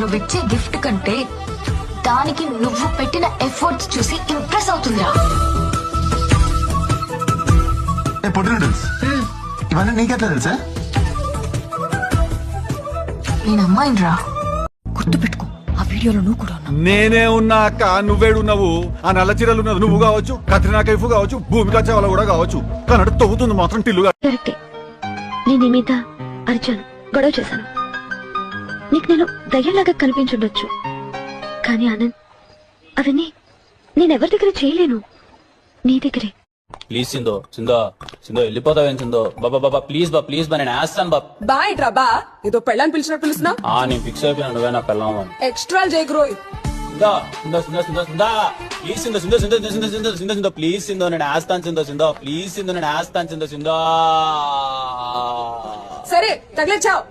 నువ్వు ఇచ్చే గిఫ్ట్ కంటే దానికి నువ్వు పెట్టిన ఎఫర్ట్స్ చూసి ఇంప్రెస్ అవుతుందిరా. ఏ పొట్టి నూడిల్స్ ఇవన్నీ నీకెట్లా తెలుసా? నేను అమ్మాయిని రా గుర్తు పెట్టుకో ఆ వీడియోలో నువ్వు కూడా ఉన్నావు. నేనే ఉన్నా అక్క నువ్వేడున్నావు. ఆ నల్ల చీరలు ఉన్నది నువ్వు కావచ్చు కత్రినా కైఫ్ కావచ్చు భూమికా చావల కూడా కావచ్చు. కన్నడ తవ్వుతుంది మాత్రం టిల్లుగా కరెక్టే. నేను నీ మీద అరిచాను గొడవ చేశాను. నీకు నేను దయ్యంలాగా కనిపించుండొచ్చు కానీ ఆనంద్ అవన్నీ నేనెవరి దగ్గర చేయలేను నీ దగ్గరే ప్లీజ్ సిందో సిందో సిందో వెళ్ళిపోతావేం సిందో బాబా బాబా ప్లీజ్ బా ప్లీజ్ బా నేను వేస్తాను బా బాయ్ ట్రా బా ఏదో పెళ్ళని పిలిచినట్టు పిలుస్తున్నా ఆ నేను ఫిక్స్ అయిపోయాను నువ్వే నా అని ఎక్స్ట్రా జై గ్రోయ్ సిందో సిందో సిందో సిందో సిందో ప్లీజ్ సిందో సిందో సిందో సిందో సిందో సిందో సిందో ప్లీజ్ సిందో నేను వేస్తాను సిందో సిందో ప్లీజ్ సిందో నేను వేస్తాను సిందో సిందో సరే తగిలేచావు